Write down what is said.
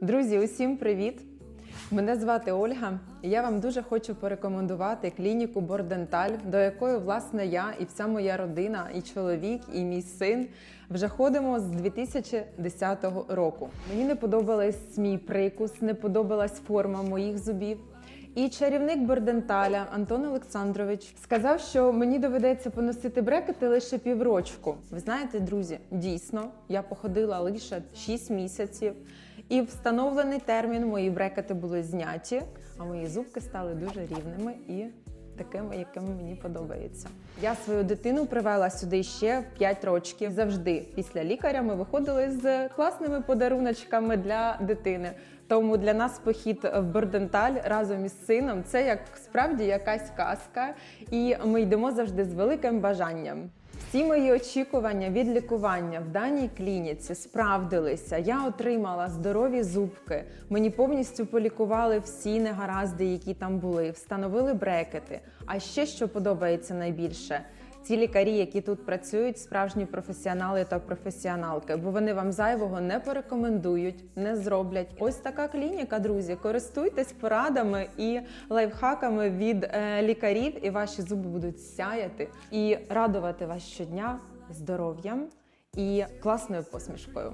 Друзі, усім привіт! Мене звати Ольга. Я вам дуже хочу порекомендувати клініку Борденталь, до якої власне я і вся моя родина, і чоловік, і мій син вже ходимо з 2010 року. Мені не подобалась мій прикус, не подобалась форма моїх зубів. І чарівник Борденталя Антон Олександрович сказав, що мені доведеться поносити брекети лише піврочку. Ви знаєте, друзі, дійсно, я походила лише 6 місяців, і встановлений термін мої брекети були зняті, а мої зубки стали дуже рівними і такими, якими мені подобається. Я свою дитину привела сюди ще в 5 років. Завжди після лікаря ми виходили з класними подаруночками для дитини. Тому для нас похід в Борденталь разом із сином це як справді якась казка, і ми йдемо завжди з великим бажанням. Всі мої очікування від лікування в даній клініці справдилися. Я отримала здорові зубки. Мені повністю полікували всі негаразди, які там були, встановили брекети. А ще що подобається найбільше. Ці лікарі, які тут працюють, справжні професіонали та професіоналки, бо вони вам зайвого не порекомендують, не зроблять. Ось така клініка, друзі. Користуйтесь порадами і лайфхаками від е, лікарів, і ваші зуби будуть сяяти і радувати вас щодня здоров'ям і класною посмішкою.